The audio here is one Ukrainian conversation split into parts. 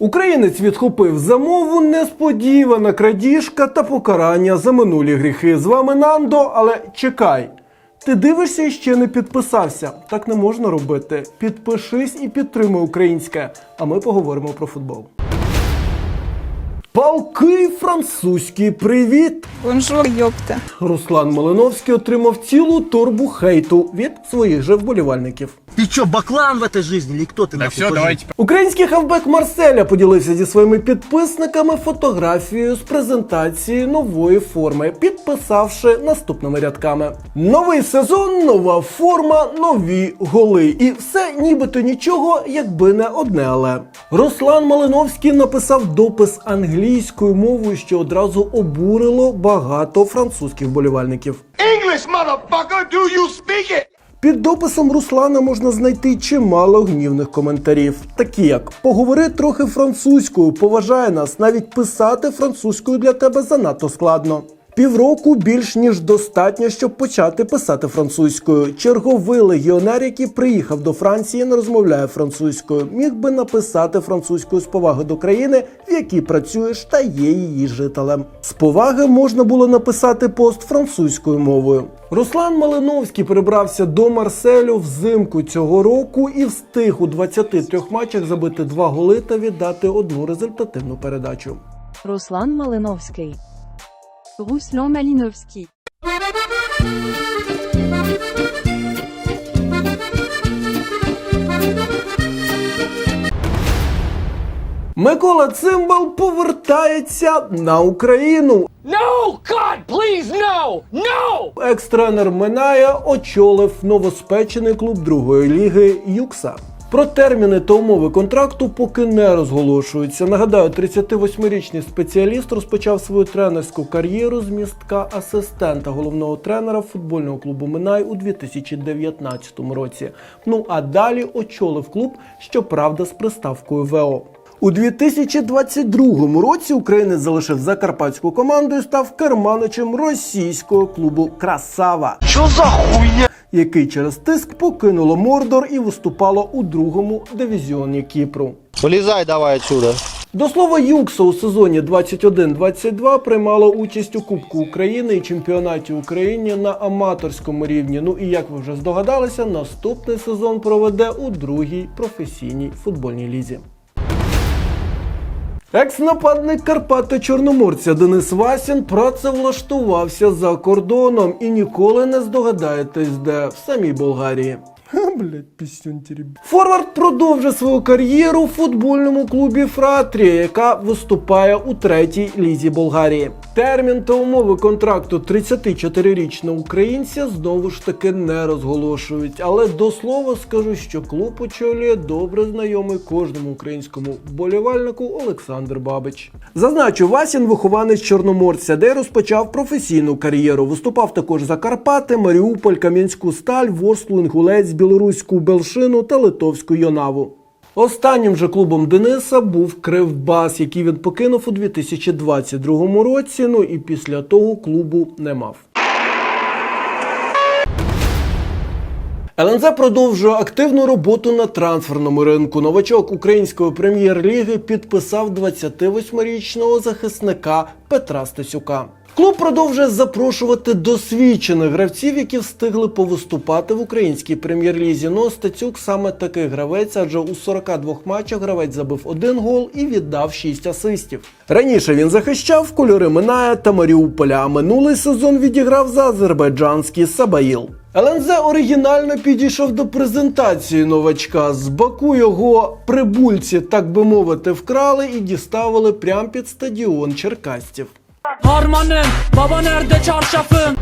Українець відхопив замову, несподівана крадіжка та покарання за минулі гріхи. З вами Нандо, але чекай. Ти дивишся і ще не підписався. Так не можна робити. Підпишись і підтримуй українське. А ми поговоримо про футбол. Палкий французький привіт! Бонжур, йопта. Руслан Малиновський отримав цілу торбу хейту від своїх же вболівальників. Ты чё, баклан в этой жизни или кто ты? Да нахуй, все, покажи? давайте Український хавбек Марселя поділився зі своїми підписниками фотографією з презентації нової форми, підписавши наступними рядками: Новий сезон, нова форма, нові голи. І все нібито нічого, якби не одне але. Руслан Малиновський написав допис англійською мовою, що одразу обурило багато французьких вболівальників. English, motherfucker, do you speak it? Під дописом Руслана можна знайти чимало гнівних коментарів, такі як поговори трохи французькою, поважає нас, навіть писати французькою для тебе занадто складно. Півроку більш ніж достатньо, щоб почати писати французькою. Черговий легіонер, який приїхав до Франції, не розмовляє французькою, міг би написати французькою з поваги до країни, в якій працюєш та є її жителем. З поваги можна було написати пост французькою мовою. Руслан Малиновський перебрався до Марселю взимку цього року і встиг у 23 матчах забити два голи та віддати одну результативну передачу. Руслан Малиновський. Руслан Малиновський. Микола Цимбал повертається на Україну. No! God, please, no! No! Екс-тренер Миная очолив новоспечений клуб другої ліги Юкса. Про терміни та умови контракту поки не розголошуються. Нагадаю, 38-річний спеціаліст розпочав свою тренерську кар'єру з містка асистента головного тренера футбольного клубу Минай у 2019 році. Ну а далі очолив клуб, щоправда, з приставкою ВО. У 2022 році українець залишив закарпатську команду і став керманичем російського клубу Красава. Чё за хуйня? який через тиск покинуло Мордор і виступало у другому дивізіоні Кіпру. Вылезай давай отсюда. До слова, Юкса у сезоні 21-22 приймала участь у Кубку України і чемпіонаті України на аматорському рівні. Ну і як ви вже здогадалися, наступний сезон проведе у другій професійній футбольній лізі. Екс-нападник Карпати Чорноморця Денис Васін працевлаштувався за кордоном і ніколи не здогадаєтесь, де в самій Болгарії. Ха, блядь, пісюн. Форвард продовжує свою кар'єру у футбольному клубі Фратрія, яка виступає у третій лізі Болгарії. Термін та умови контракту 34-річного українця знову ж таки не розголошують. Але до слова скажу, що клуб очолює добре знайомий кожному українському вболівальнику Олександр Бабич. Зазначу, Васін вихованець Чорноморця, де розпочав професійну кар'єру. Виступав також за Карпати, Маріуполь, Кам'янську Сталь, Ворслу, Інгулець, Білоруську Белшину та Литовську Йонаву. Останнім же клубом Дениса був Кривбас, який він покинув у 2022 році. Ну і після того клубу не мав. ЛНЗ продовжує активну роботу на трансферному ринку. Новачок української прем'єр-ліги підписав 28-річного захисника Петра Стасюка. Клуб продовжує запрошувати досвідчених гравців, які встигли повиступати в українській прем'єр-лізі. Ну, Стацюк саме такий гравець, адже у 42 матчах гравець забив один гол і віддав 6 асистів. Раніше він захищав кольори Миная та Маріуполя, а минулий сезон відіграв за азербайджанський Сабаїл. ЛНЗ оригінально підійшов до презентації новачка. З Баку його прибульці, так би мовити, вкрали і діставили прямо під стадіон черкастів. Harmanım, baba nerede çarşafım?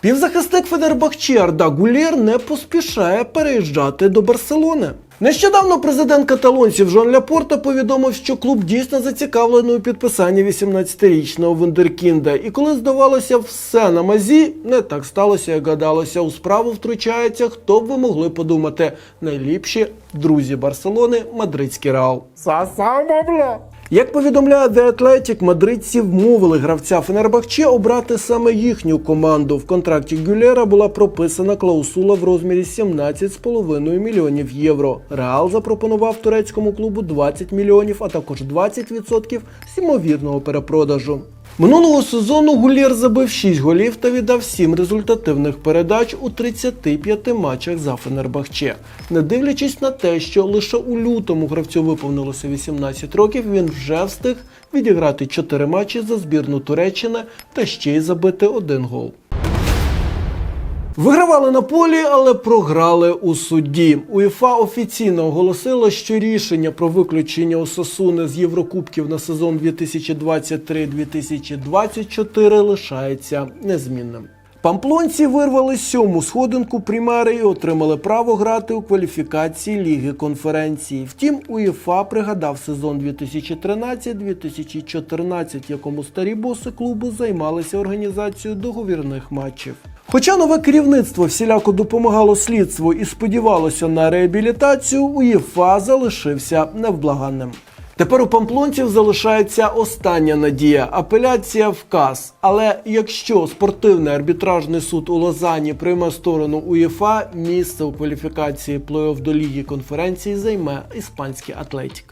Півзахисник Федербахчі Арда Гулєр не поспішає переїжджати до Барселони. Нещодавно президент каталонців Жан Ляпорта повідомив, що клуб дійсно зацікавлений у підписанні 18-річного Вундеркінда. І коли здавалося все на мазі, не так сталося, як гадалося. У справу втручається, хто б ви могли подумати, найліпші друзі Барселони мадридський Реал. Сасамо, бля! Як повідомляє The Athletic, мадридці вмовили гравця Фенербахче обрати саме їхню команду. В контракті Гюлера була прописана клаусула в розмірі 17,5 мільйонів євро. Реал запропонував турецькому клубу 20 мільйонів, а також 20% з ймовірного перепродажу. Минулого сезону Гулєр забив 6 голів та віддав 7 результативних передач у 35 матчах за Фенербахче. Не дивлячись на те, що лише у лютому гравцю виповнилося 18 років, він вже встиг відіграти 4 матчі за збірну Туреччини та ще й забити один гол. Вигравали на полі, але програли у суді. УЄФА офіційно оголосила, що рішення про виключення Осасуни з Єврокубків на сезон 2023-2024 лишається незмінним. Памплонці вирвали сьому сходинку примери і отримали право грати у кваліфікації Ліги конференції. Втім, УЄФА пригадав сезон 2013-2014, якому старі боси клубу займалися організацією договірних матчів. Хоча нове керівництво всіляко допомагало слідству і сподівалося на реабілітацію, УЄФА залишився невблаганним. Тепер у памплонців залишається остання надія апеляція в КАС. Але якщо спортивний арбітражний суд у Лозані прийме сторону УЄФА, місце у кваліфікації плей-офф до ліги конференції займе іспанський Атлетік.